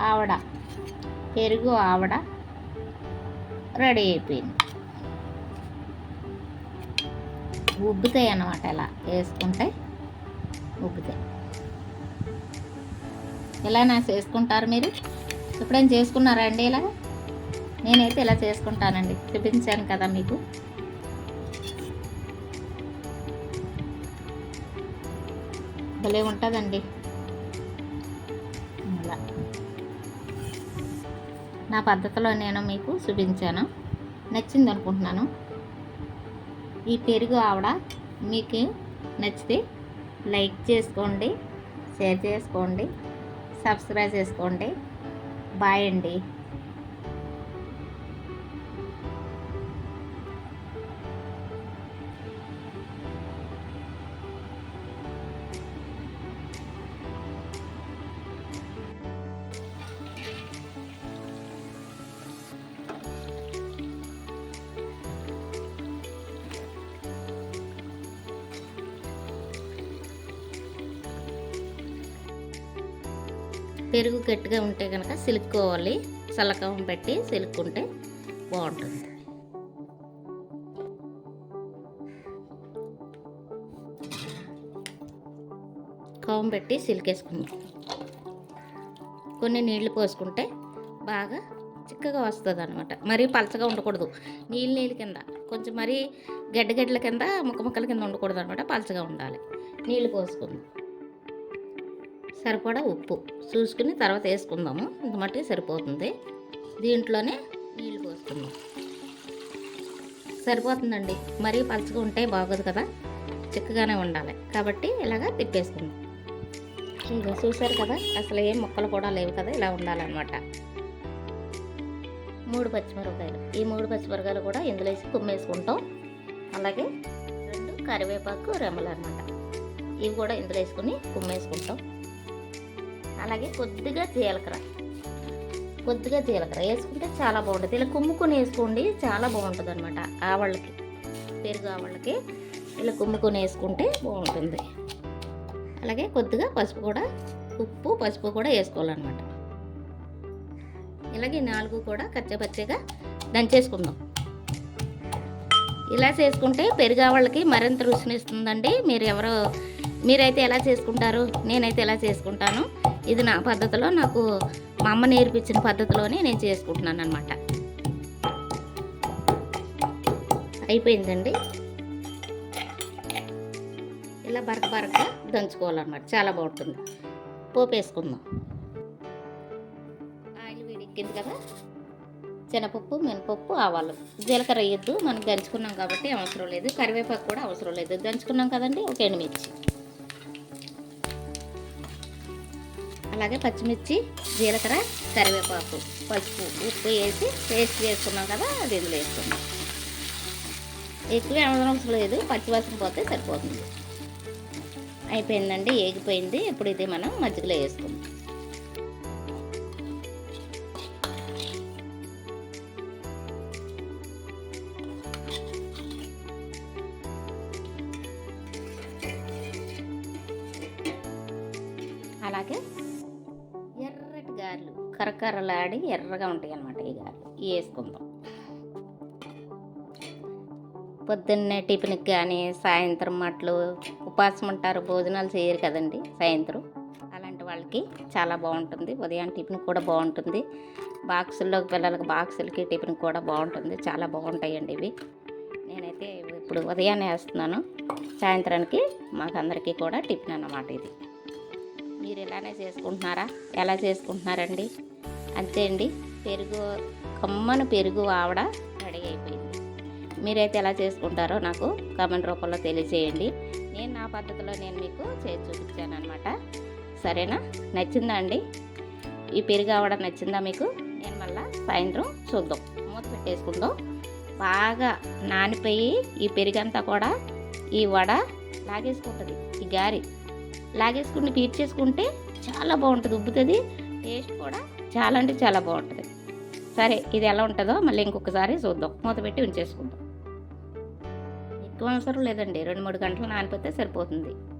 ఆవడ. పెరుగు ఆవడ రెడీ అయిపోయింది. ఉబ్బుతాయి అన్నమాట ఇలా వేసుకుంటే ఉబ్బుతాయి. ఇలా నా చేసుకుంటారు మీరు? ఎప్పుడైనా చేసుకున్నారా అండి ఇలా? నేనైతే ఇలా చేసుకుంటానండి. చూపించాను కదా మీకు. భలే ఉంటుందండి. అలా. నా పద్ధతిలో నేను మీకు చూపించాను. నచ్చింది అనుకుంటున్నాను. ఈ పెరుగు ఆవిడ మీకు నచ్చితే లైక్ చేసుకోండి షేర్ చేసుకోండి సబ్స్క్రైబ్ చేసుకోండి. బాయ్ అండి. పెరుగు గట్టిగా ఉంటే కనుక సిలుక్కోవాలి. చల్లకవం పెట్టి సిలుక్కుంటే బాగుంటుంది. కవం పెట్టి సిలికేసుకుందాం. కొన్ని నీళ్ళు పోసుకుంటే బాగా చిక్కగా వస్తుంది అనమాట మరీ పలచగా ఉండకూడదు. నీళ్ళు నీళ్ళ కింద కొంచెం మరీ గడ్డ గడ్డల కింద ముక్క ముక్కల కింద ఉండకూడదు అనమాట పలచగా ఉండాలి. నీళ్ళు పోసుకుందాం. సరిపడా ఉప్పు. చూసుకుని తర్వాత వేసుకుందాము. ఇంత మట్టి సరిపోతుంది. దీంట్లోనే నీళ్ళు పోసుకుందాం. సరిపోతుందండి. మరీ పలచగా ఉంటే బాగోదు కదా. చిక్కగానే ఉండాలి. కాబట్టి ఇలాగా తిప్పేసుకుందాం. ఇంకా చూసారు కదా అసలు ఏం ముక్కలు కూడా లేవు కదా ఇలా ఉండాలన్నమాట. మూడు పచ్చిమిరపకాయలు. ఈ మూడు పచ్చిమిరపకాయలు కూడా ఇందులో వేసి కుమ్మేసుకుంటాం. అలాగే రెండు కరివేపాకు రెమ్మలు అనమాట ఇవి కూడా ఇందులో వేసుకుని కుమ్మేసుకుంటాం. అలాగే కొద్దిగా జీలకర్ర. కొద్దిగా జీలకర్ర. వేసుకుంటే చాలా బాగుంటుంది. ఇలా కుమ్ముకొని వేసుకోండి చాలా బాగుంటుంది అనమాట ఆవళ్ళకి పెరుగు ఆవళ్ళకి. ఇలా కుమ్ముకొని వేసుకుంటే బాగుంటుంది. అలాగే కొద్దిగా పసుపు కూడా ఉప్పు పసుపు కూడా వేసుకోవాలన్నమాట. ఇలాగే నాలుగు కూడా కచ్చపచ్చగా దంచేసుకుందాం. ఇలా చేసుకుంటే పెరుగు ఆవాళ్ళకి మరింత రుచినిస్తుందండి. మీరు ఎవరో మీరైతే ఎలా చేసుకుంటారు? నేనైతే ఎలా చేసుకుంటాను? ఇది నా పద్ధతిలో నాకు మా అమ్మ నేర్పించిన పద్ధతిలోనే నేను చేసుకుంటున్నాను అనమాట అయిపోయిందండి. ఇలా బరక బరక దంచుకోవాలన్నమాట. చాలా బాగుంటుంది. పోపు వేసుకుందాం. ఆయిల్ వేడెక్కింది కదా? శనగపప్పు మినపప్పు ఆవాలు. జీలకర్ర వేయద్దు. మనం దంచుకున్నాం కాబట్టి అవసరం లేదు. కరివేపాకు కూడా అవసరం లేదు. దంచుకున్నాం కదండి? ఒక ఎండుమిర్చి. అలాగే పచ్చిమిర్చి జీలకర్ర కరివేపాకు పసుపు ఉప్పు వేసి పేస్ట్ వేసుకున్నాం కదా అది ఇందులో వేసుకున్నాం. ఎక్కువ అవసరం లేదు పచ్చివాసన పోతే సరిపోతుంది. అయిపోయిందండి ఏగిపోయింది ఇప్పుడు ఇది మనం మజ్జిగలో వేసుకుందాం. అలాగే కరకరలాడి ఎర్రగా ఉంటాయి అన్నమాట ఈ గారెలు. ఇవి వేసుకుందాం. పొద్దున్నే టిఫిన్కి కానీ సాయంత్రం మట్లు ఉపాసం ఉంటారు భోజనాలు చేయరు కదండి సాయంత్రం. అలాంటి వాళ్ళకి చాలా బాగుంటుంది. ఉదయం టిఫిన్ కూడా బాగుంటుంది. బాక్సుల్లో పిల్లలకి బాక్సులకి టిఫిన్ కూడా బాగుంటుంది. చాలా బాగుంటాయండి ఇవి. నేనైతే ఇప్పుడు ఉదయాన్నే వేస్తున్నాను. సాయంత్రానికి మాకందరికీ కూడా టిఫిన్ అన్నమాట ఇది. మీరు ఇలానే చేసుకుంటున్నారా? ఎలా చేసుకుంటున్నారండి? అంతే అండి. పెరుగు కమ్మను పెరుగు ఆవడ రెడీ అయిపోయింది. మీరైతే ఎలా చేసుకుంటారో నాకు కామెంట్ రూపంలో తెలియజేయండి. నేను నా పద్ధతిలో నేను మీకు చేసి చూపించాను అనమాట సరేనా? నచ్చిందా అండి? ఈ పెరుగు ఆవడ నచ్చిందా మీకు? నేను మళ్ళీ సాయంత్రం చూద్దాం. మూత పెట్టేసుకుందాం. బాగా నానిపోయి ఈ పెరుగంతా కూడా ఈ వడ లాగేసుకుంటుంది. ఈ గారి లాగేసుకుని పీర్చేసుకుంటే చాలా బాగుంటుంది ఉబ్బుతుంది. టేస్ట్ కూడా చాలా అంటే చాలా బాగుంటుంది. సరే ఇది ఎలా ఉంటుందో మళ్ళీ ఇంకొకసారి చూద్దాం. మూత పెట్టి ఉంచేసుకుందాం. ఎక్కువ అవసరం లేదండి. రెండు మూడు గంటలు నానిపోతే సరిపోతుంది.